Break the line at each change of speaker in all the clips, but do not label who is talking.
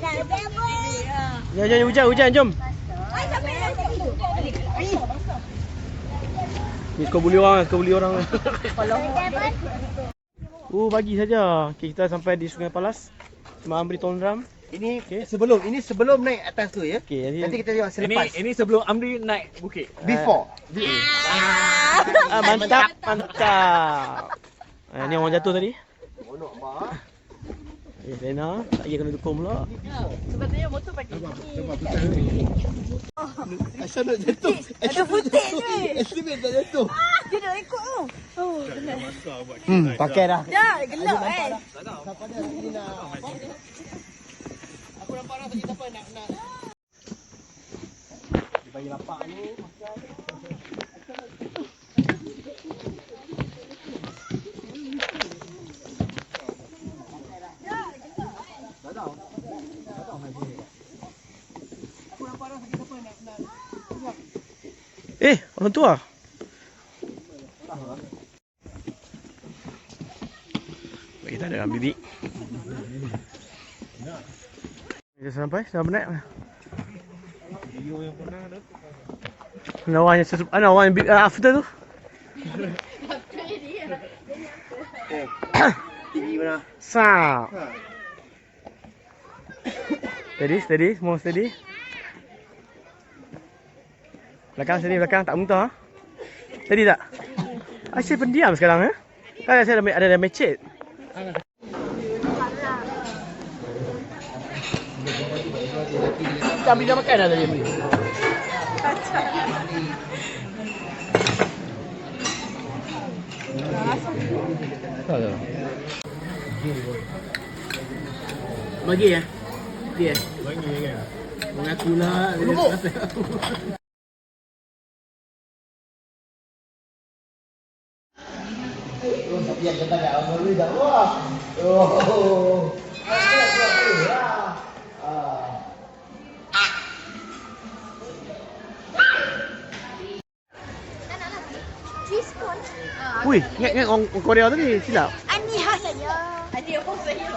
Jom, jom, hujan, hujan, jom. Ni kau bully orang, kau bully orang. Oh, bagi saja. Okay, kita sampai di Sungai Palas. Cuma ambil tondram.
Ini sebelum ini sebelum naik atas tu ya.
Okay, nanti,
Nanti kita tengok
Ini
selepas.
ini sebelum Amri naik bukit.
before.
ah, mantap, mantap. Ah, ni orang jatuh tadi.
Monok mak.
Eh, Lena, tak kira kena dukung pula.
Asal nak jatuh. Ada putih ni. Estimate tak jatuh.
Dia nak ikut tu. Oh,
Hmm, pakai dah.
dah gelap eh.
Siapa dia sini nak. Aku nampak dah tadi siapa nak nak. Dia bagi lapak ni.
Eh, orang tua. Baik, kita ada ambil bidik. Kita sampai, dah penat.
Video yang
yang sesup, mana orang yang big, uh, after tu?
Ha.
Steady, steady, semua steady. Belakang steady, belakang tak muntah. ha? Steady tak? Asyik pendiam sekarang eh. Kan saya ada ada, ada mecet. Kita ambil dah makan dah tadi ambil. Bagi ya? Dia.
Bagi kan.
Mengaku lah.
Biar kita tak apa dulu dah. Wah. Oh.
Cheese corn.
Ui, ingat ingat orang, orang Korea tadi silap.
Ani hasanya. Ani apa saya?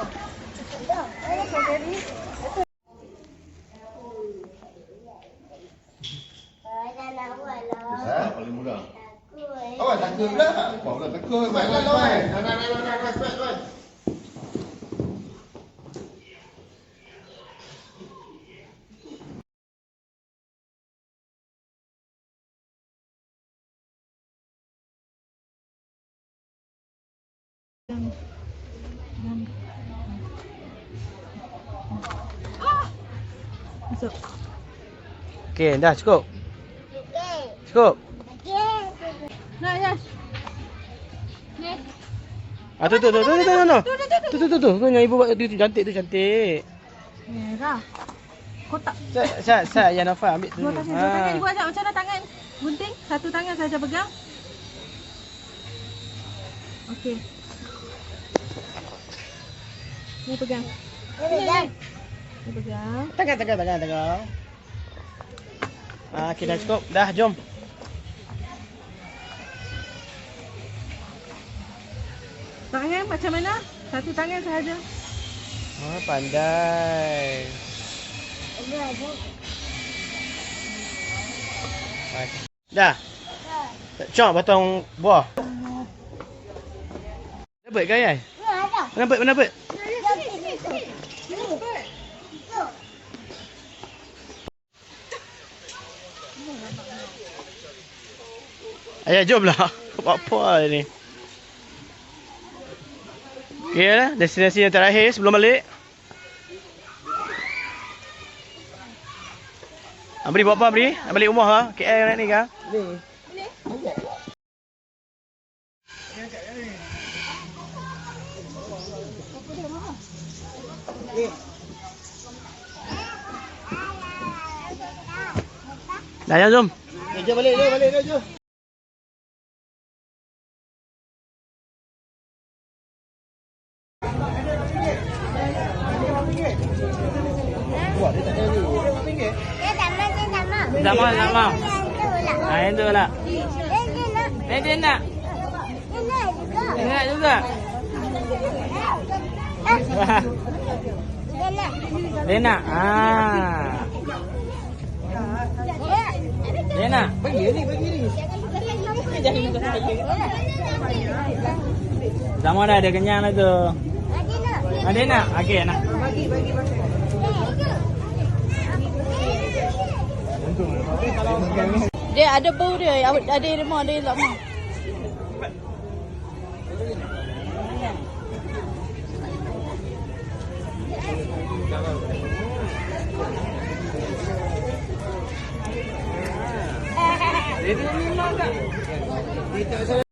Dah, saya kau jadi.
Ha? Paling mudah. Awak takut pula. Awak pula takut. Main lah lawan. Nak nak nak nak nak nak nak.
Okey, dah cukup. Cukup.
Nak ya.
Ah tu tu tu tu tu tu tu. Tu tu tu tu. Tu yang ibu buat tu, tu cantik tu cantik.
Merah. Kotak.
Saya saya saya yang Nafa ambil tu.
Dua tangan, dua tangan.
Ha.
Ibu ajak macam mana tangan? Gunting. Satu tangan saja pegang. Okey. Ni pegang. Ni, ni. Ni pegang.
Tangan tangan tangan tangan. Ah, okey dah cukup. Dah jom.
Tangan macam mana? Satu tangan sahaja.
Ah, pandai. Ah, Dah. Cok potong buah. Bird ke ayah? Mana bird? Mana bird? Ayah jom lah. Buat apa ni? Lah. Destinasi yang terakhir sebelum balik. Amri buat apa Amri? Nak balik rumah lah. KL naik ni kah?
Ni.
Dah jom.
Eh, jom balik, jom balik, jom.
Tak mau, tak mau. Ah, yang tu lah. Eh, dia nak. Dia nak juga.
Lena. Ah. Lena, bagi ni, bagi ni. Sama dah ada kenyang dah tu. Ada nak? Okey nak.
Dia ada bau dia. Ada lemah, ada lemah.
Ready ni tak?